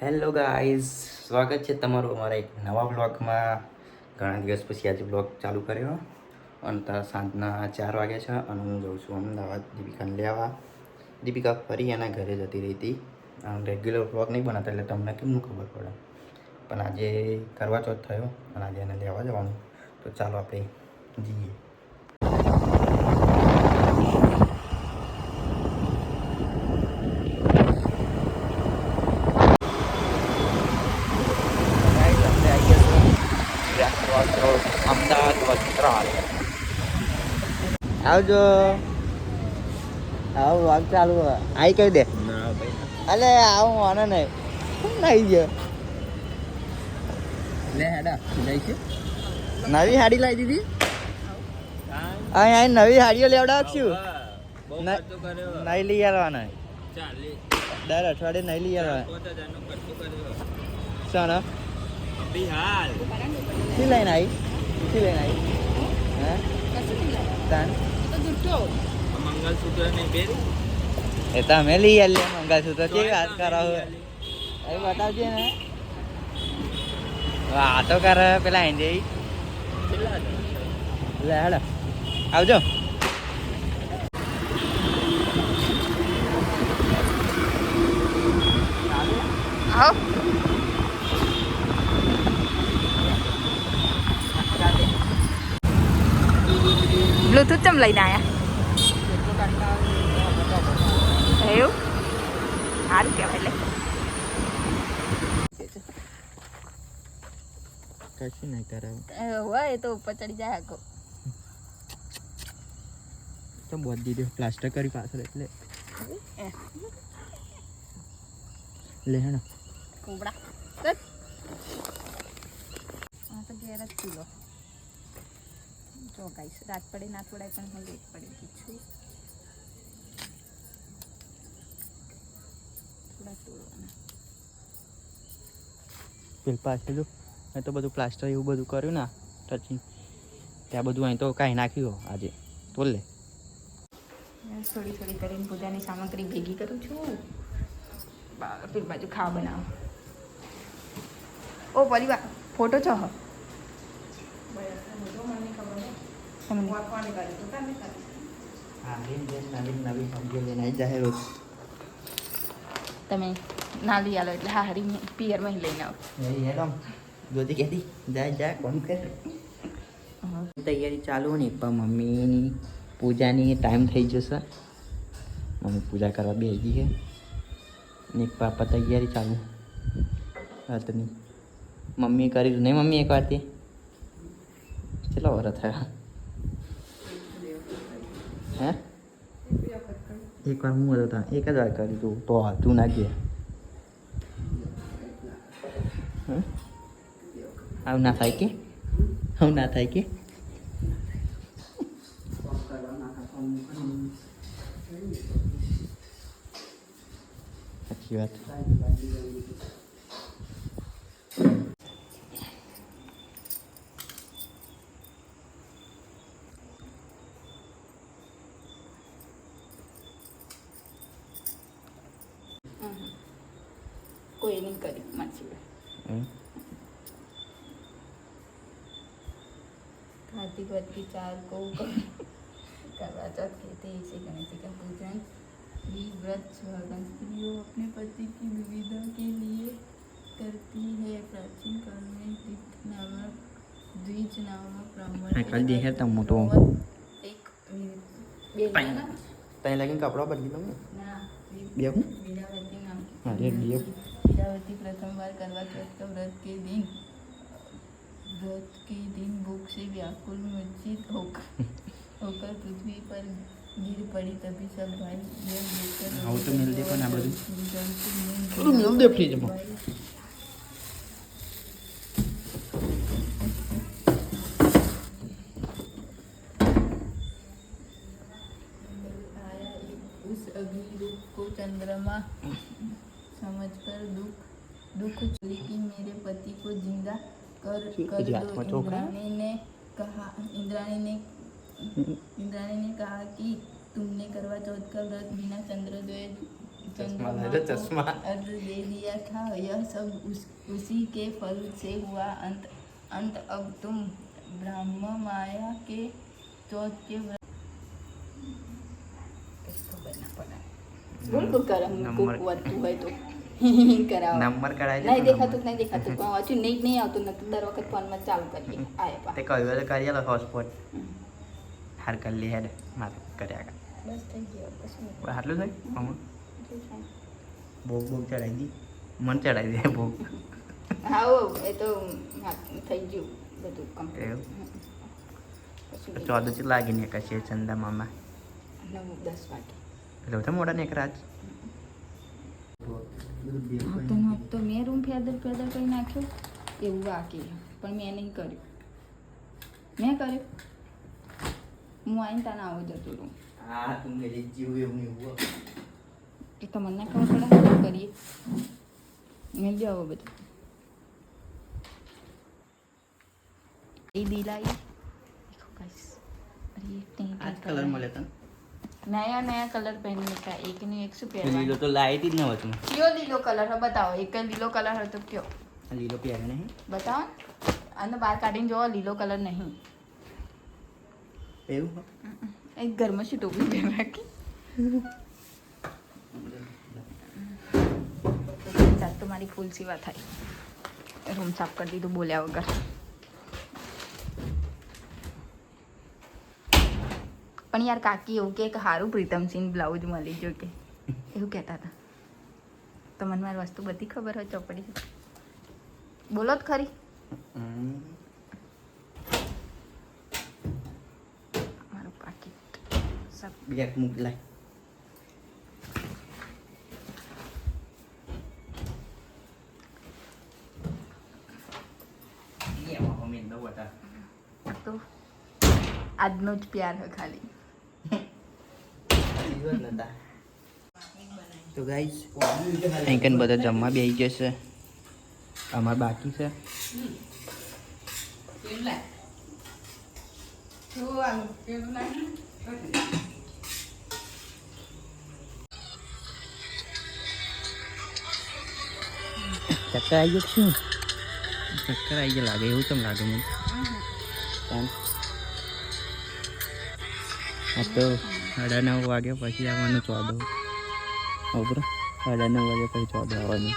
Hello guys સ્વાગત છે તમારું અમારા એક નવા બ્લોગમાં ઘણા દિવસ પછી આજે બ્લોગ ચાલુ કર્યો. અને સાંજના ચાર વાગે છે અને હું જઉં છું અમદાવાદ દીપિકાને લેવા દીપિકા ફરી એના ઘરે જતી રહી હતી. રેગ્યુલર બ્લોગ નહીં બનાવતા એટલે તમને કેમનું ખબર પડે? પણ આજે કરવા ચોથ થયો અને આજે એને લેવા જવાનું. તો ચાલો આપણે જઈએ અમદાવાદ વસ્ત્રાલ આવજો. આવું વાગ ચાલુ આઈ કહી દે. અલે આવું મને નહીં. નહીં ગયો લે હેડા નવી હાડી લાવી દીધી? અહીં નવી હાડીઓ લેવડાવશું નહીં લઈ આવવાના. દર અઠવાડિયે નહીં લઈ આવવાના. કર્યો. શાના? શી લઈને આવી શી લઈને આવી હે? તાન? મંગલસૂત્ર. નહીં બેન? એ તમે લઈ આલે મંગલસૂત્ર કેવી વાત કરો એ બતાવજે ને. વાતો કરે પેલા કેટલા લે હેડો. આવજો. આવો. બ્લુટૂથ ચમ લઈને આયા એવું સારું કહેવાય લે કશું નહીં કરે હોય એ તો ઉપર ચડી જાય આખો તો બોધ દીધો પ્લાસ્ટર કરી પાછળ એટલે લે હેડો કોબડા. આ તો ઘેર જ ચૂલો જો ગાઈસ રાત પડે ના પડાય પણ હું લેટ પડી ગઈ છું. થોડા તોડવાના. જો મેં તો બધું પ્લાસ્ટર એવું બધું કર્યું ને ટચિંગ ત્યાં બધું અહીં તો કાંઈ નાખ્યું આજે. તો લે. થોડી થોડી કરીને પૂજાની સામગ્રી ભેગી કરું છું. પેલી બાજુ ખાવા બનાવો. ઓ પરિવાર ફોટો છો હ તમને નવી નવી સબ્જીઓ લઈને આવી જાય રોજ તમે ના લઈ આલો એટલે હા હરી પિયરમાં ય લઈને આવો. જોતી કહેતી જાય જાય કોણ કરે? તૈયારી ચાલુ ને પણ મમ્મીની પૂજાની ટાઈમ થઈ જશે. મમ્મી પૂજા કરવા બેસી છે. ને પાપા તૈયારી ચાલુ. રાતની. મમ્મી કરી નહીં મમ્મી એક વારથી? કેટલા વર્ષ થયા? હે? એક વાર હું હતા એક જ વાર કરી તું. તો તું ના ગયા? આવું ના થાય કે? આવું ના થાય કે? સાચી વાત. चार को करवा चौथ कहते हैं इसे गणेश जी का पूजन भी व्रत स्वर्गन स्त्रियों अपने पति की दुविधा के लिए करती है। प्राचीन काल में दिख नामक द्विज नामक ब्राह्मण तो। एक तय लगे कपड़ा बदली लूँ बीरावती नाम हाँ बीरावती प्रथम बार करवा चौथ का व्रत के दिन व्रत के दिन भूख से व्याकुल मूर्छित होकर होकर पृथ्वी पर गिर पड़ी तभी सब भाई यह देखकर हाँ, वो तो मिल दे पण आ બધું. जंतु मुंह થોડું મિલ દે ફ્રીજમાં आया एक उस अग्निरूप को चंद्रमा समझकर दुख दुख चली कि मेरे पति को जिंदा कर कर दो। इंद्राणी ने कहा इंद्राणी ने इंद्राणी ने कहा कि तुमने करवा चौथ का व्रत बिना चंद्रोदय चंद्रमा। अर्घ दे दिया था। यह सब उस, उसी के फल से हुआ। अंत अंत अब तुम ब्रह्म माया के चौथ के व्रत इसको करना पड़ा। बोल बोल कर हमको वस्तु है तो। કરાવો. નંબર કરાવી નહીં દેખાતું નહીં દેખાતું પણ વાંચ્યું નહીં નહીં આવતું નથી દર વખત ફોનમાં ચાલુ કરીએ. આયા પા તે કહ્યું તો કરીએ લો હોટસ્પોટ હાર કરી લે હેડ. મારે કર્યા કા બસ થઈ ગયો. બસ આટલું થઈ અમુક ભોગ ભોગ ચડાવી દી. મન ચડાવી દે ભોગ. હા એ તો થઈ ગયું બધું કમ્પ્લીટ. ચોદ જ લાગી ને કશે ચંદા મામા. નવ દસ વાગે. એટલે નીકળ્યા હાથોનો હપ્તો મેં રૂમ ફેદર ફેદર કરી નાખ્યો એવું વાકે પણ મેં નહીં કર્યું મેં કર્યું હું આવીને તને આવો જતો રૂમ હા તું મેરી જીવ એવું એવું એ તો મને ખબર પડે શું કરીએ મેં જ આવો બધું એ દિલાઈ દેખો ગાઈસ અરે ટેન્ટ કલર મળે તને નયા નયા કલર પહેરી નીકળ્યા એક ને એક શું પહેરવા લીલો તો લાઈટ જ ન હતું કયો લીલો કલર બતાવો? એક લીલો કલર હતો કયો? લીલો પહેરે નહીં. બતાવો અને બહાર કાઢીને જોવો લીલો કલર નહીં. એવું એક ઘરમાં શું ટોપી પહેરવા કે? મારી ફૂલ સેવા થાય. રૂમ સાફ કરી દીધું બોલ્યા વગર. પણ યાર કાકી એવું કે સારું પ્રીતમસિંહ બ્લાઉઝ મળી જો કે. એવું કહેતા હતા. તમને મારી વસ્તુ બધી ખબર હોય ચોપડી બોલો જ ખરી. મારું પાકીટ. સબ બેગ મૂક લાય. એમાં મમ્મી નવ હતા. આ તો આજનો જ પ્યાર હે ખાલી. તો ગાઈસ અહીં બધા જમવા બેસી જશે અમાર બાકી છે ચક્કર આવી ગયો શું ચક્કર આવી ગયો લાગે એવું તમને લાગે મને કેમ? આ તો સાડા નવ વાગે પછી આવવાનું ચોદો બરાબર? સાડા નવ વાગે પછી ચોદો આવવાનું.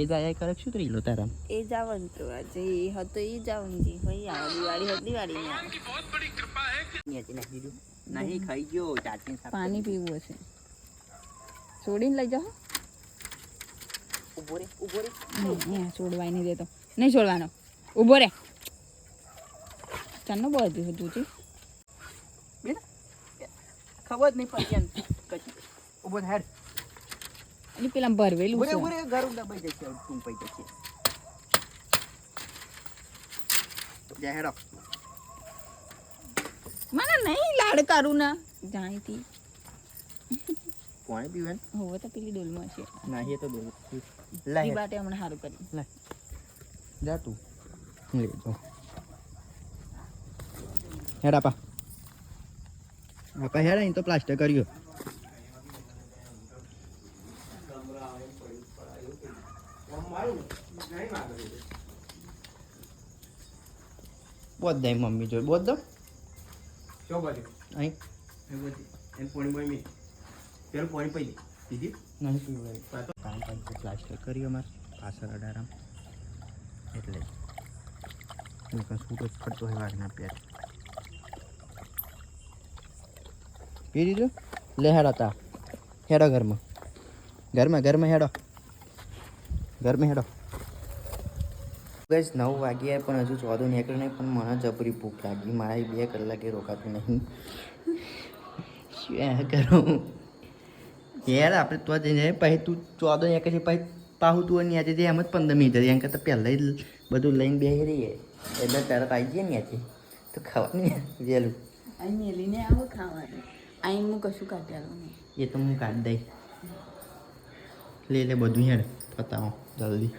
એ જાય કરે શું કરી લો તારા? એ જવાનું તો આજે એ હતો એ જવાનું જે ભાઈ આ દિવાળી હતી દિવાળી ને નહીં ખાઈ ગયો ચાચી પાણી પીવું હશે. છોડીને લઈ જાઓ. ઊભો રે ઊભો રે. છોડવાય નહીં દેતો. નહીં છોડવાનો. ઊભો રે. ચાલનો બહુ હતું તું છે ખબર જ નહીં પડી એમ કશી ઊભો હેડ. એટલે પેલા ભરવેલું છે. ઊભો ઘર દબાઈ જશે તું પઈ જશે. જય હેડો. મને નહીં લાડ કરું ના. જાણીતી. પાણી પીવે? હોવે તો પેલી ડોલમાં છે ના એ તો દે એ લાય. બાટે હમણાં સારું લે જા તું. લે જો. હેડ આપા. અહીં તો પ્લાસ્ટર કર્યો. બોધ દઈ મમ્મી જોઈ બોધ દો. શું અહીં પ્લાસ્ટર કર્યો મારે પાછળ અડારામ એટલે છૂટો જ પડતો હોય વાઘના પેટ. પી લીધું? લે હેડો તા. હેડો ઘરમાં. ઘરમાં ઘરમાં હેડો. ઘરમાં હેડો. બસ નવ વાગ્યા પણ હજુ ચોદો નીકળે નહીં પણ મને જબરી ભૂખ લાગી. મારે બે કલાકે રોકાતું નહીં. શું કરું? યાર આપણે તો જઈને પછી તું ચોદો એક છે પછી પાહુ તું ન્યાચે જે એમ જ પંદર મિનિટ હતી. એમ કરતાં પહેલાં જ બધું લઈને બેસી રહીએ. એટલે તરત આવી જઈએ આજે તો ખાવાનું વહેલું. અહીં મેલીને આવો ખાવાનું. અહીં હું કશું કાઢ્યા નહીં એ તો હું કાઢી દઈ લે લે, બધું હેડ. પતાવો, જલ્દી.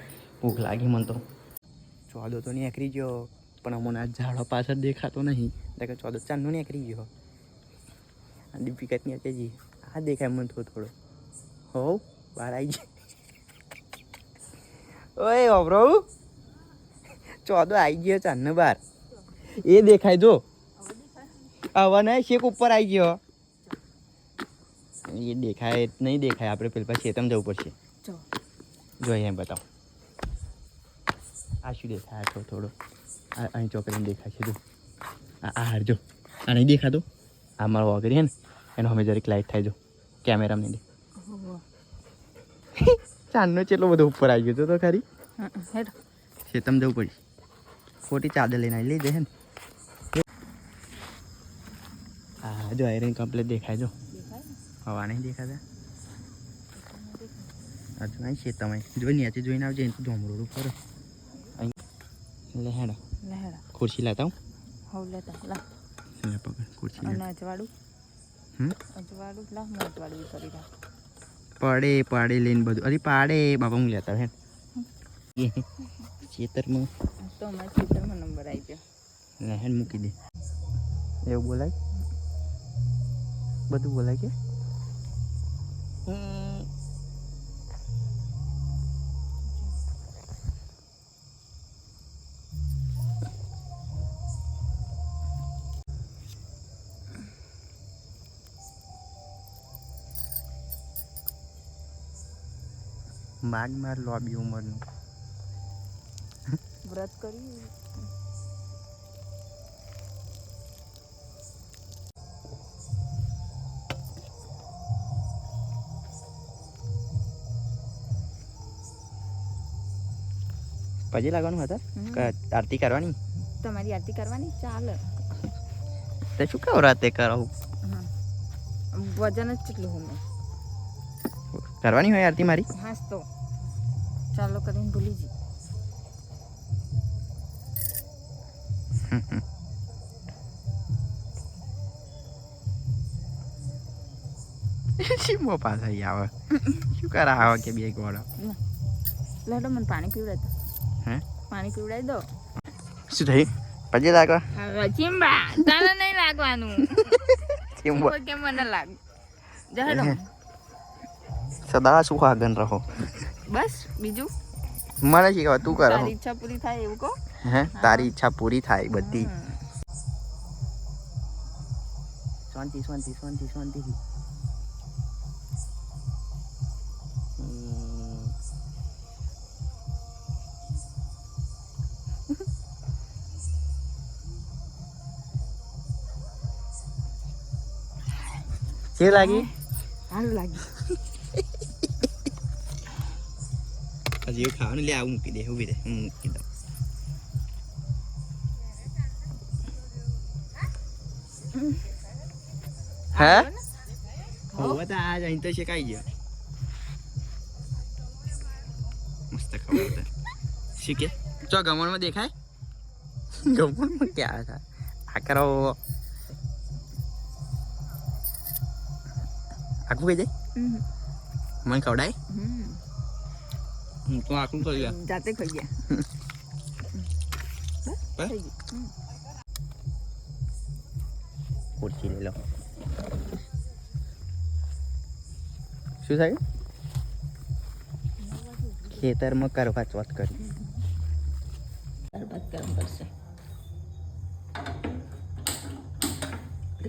ભૂખ લાગી મને તો. ચોદો તો નીકળી ગયો, પણ અમને આ ઝાડો પાછળ દેખાતો નહીં. એટલે કે ચોદો ચાંદનો નીકળી ગયો. આ દીપિકા ત્યાં જી આ દેખાય મને થોડો થોડો. હો, બહાર આવી ગયો. ઓય ઓબરો ચોદો આવી ગયો ચાંદનો બાર એ દેખાય, જો. આવવાના નહીં, શેક ઉપર આવી ગયો. એ દેખાય નહીં દેખાય. આપણે પેલા ખેતમ જવું પડશે. જો. જોઈએ એમ બતાવો. આ શું દેખાય? થોડો થોડો. આ અહીં ચોકડીને દેખાય છે જો. આ હાર જો. આ નહીં દેખાતો? આ મારો વગેરે છે ને એનો અમે જરીક લાઈટ થાય જો. કેમેરામાં નહીં ચાંદનો ચેટલો બધો ઉપર આવી ગયો તો ખરી ખેતમ જવું પડી ખોટી ચાદર લઈને આવી લઈ જશે ને. હા જો આયરન કમ્પ્લીટ દેખાય જો. હવા નહીં દેખાતા? હજુ અહીં છે તમે. જોઈ નીચે જોઈને આવજે તો ધોમરોડું ઉપર. અહીં. લહેડા લહેડા ખુરશી લાતા હું હોવ લેતા લા. લે પકડ ખુરશી લે. અજવાળું? હમ? અજવાળું લા હું અજવાળું કરી રાખ. પડે પાડે લઈને બધું. અરે પાડે. બાપા હું લેતા હેડ. ખેતરમાં. તો અમારા ખેતરમાં નંબર આવી ગયો હેડ મૂકી દે. એવું બોલાય? બધું બોલાય કે? હમ. માગ માર લોબી ઉંમરનું વ્રત કર્યું પછી લાગવાનું હતા? આરતી કરવાની? તમારી આરતી કરવાની? ચાલે. તે શું કહો રાતે કરાવું વજન જ કેટલું હું કરવાની હોય આરતી મારી? હા તો. ચાલો કરીને ભૂલી જઈ શીમો પાછા આવે? શું કરા આવે કે બે ગોળો? લેડો મને પાણી હે પાણી પીવડાવી દો. શું થઈ પછી લાગવા? ચીમ્બા તને નહીં લાગવાનું. ચીમ્બા. કે મને લાગ જહેડો સદા સુખ આગળ રહો. બસ બીજું? મને શીખવા તું કરો. તારી ઈચ્છા પૂરી થાય એવું કહો? હે? તારી ઈચ્છા પૂરી થાય બધી. શાંતિ શાંતિ શાંતિ શાંતિ. કેવું લાગી સારું લાગ્યું હજી એવું ખાવાનું લે આવું મૂકી દે ઊભી દે હું મૂકી દઉં હે હોવા તો આજ અહીં તો શેકાઈ ગયો મસ્ત ખબર હતા શું કે ચો ગમણમાં દેખાય ગમણમાં ક્યાં હતા આ કરો આખું કહી દે. મને ખવડાય. હમ. હું તો આખું કરી લે જાતે ખાઈ ગયા. ગયું. ખુરશી લઈ લો. શું થયું? ખેતરમાં કરવા ચોથ કરી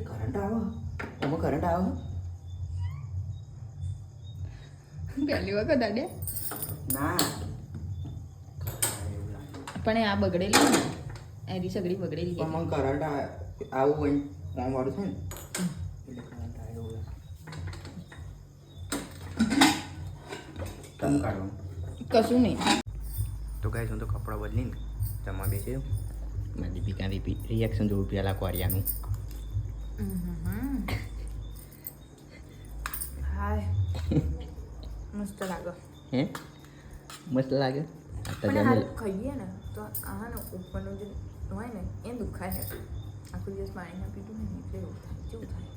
કરંટ આવો? એમાં કરંટ આવો? પહેલી વખત અડે ના. પણ એ આ બગડેલી ને એની સગડી બગડેલી પણ મને કરંટ આવું હોય કોમ વાળું છે ને. એટલે કરંટ આવે એવું કાઢો. કશું નહીં. તો ગાઈસ હું તો કપડાં બદલીને જમવા બેસી મારી દીપિકા રિએક્શન જોવું પેલા કોરિયાનું. હાય. મસ્ત લાગે. હે? મસ્ત લાગે? પણ હારું ખાઈએ ને તો આનો ઉપરનો જે હોય ને એ દુખાય છે. આખો દિવસ પાણી ના પીધું ને એટલે એવું થાય. કેવું થાય?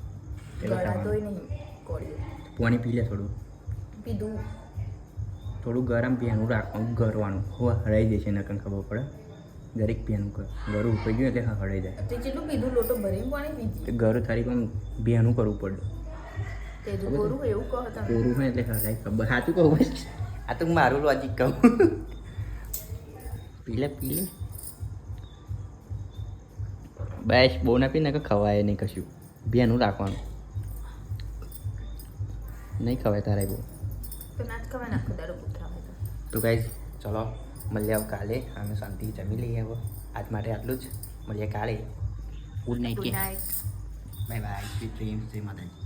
નહીં પાણી પી લે થોડું. પીધું. થોડું ગરમ પીવાનું રાખવાનું ગરવાનું હવે હળાઈ જશે નકર ખબર પડે. દરેક પીવાનું કર ગરું ગયું એટલે હળાઈ જાય. તે કેટલું પીધું લોટો ભરીને પાણી પીધી ગરું તારી પણ બિયાનું કરવું પડે. કોરું એવું કહો તમે. કોરું એટલે હલાય ખબર. સાચું કહું બસ. આ તો મારું લોજિક કહું. પીલે પીલે. બસ બહુ ના પીને કે ખવાય નહીં કશું. બેનું રાખવાનું. નહીં ખવાય તારે બહુ. તો ગાઈઝ ચલો મળીએ હવે કાલે. અમે શાંતિ જમી લઈએ હવે. આજ માટે આટલું જ. મળીએ કાલે. Good night bye bye Shri dreams જય માતાજી.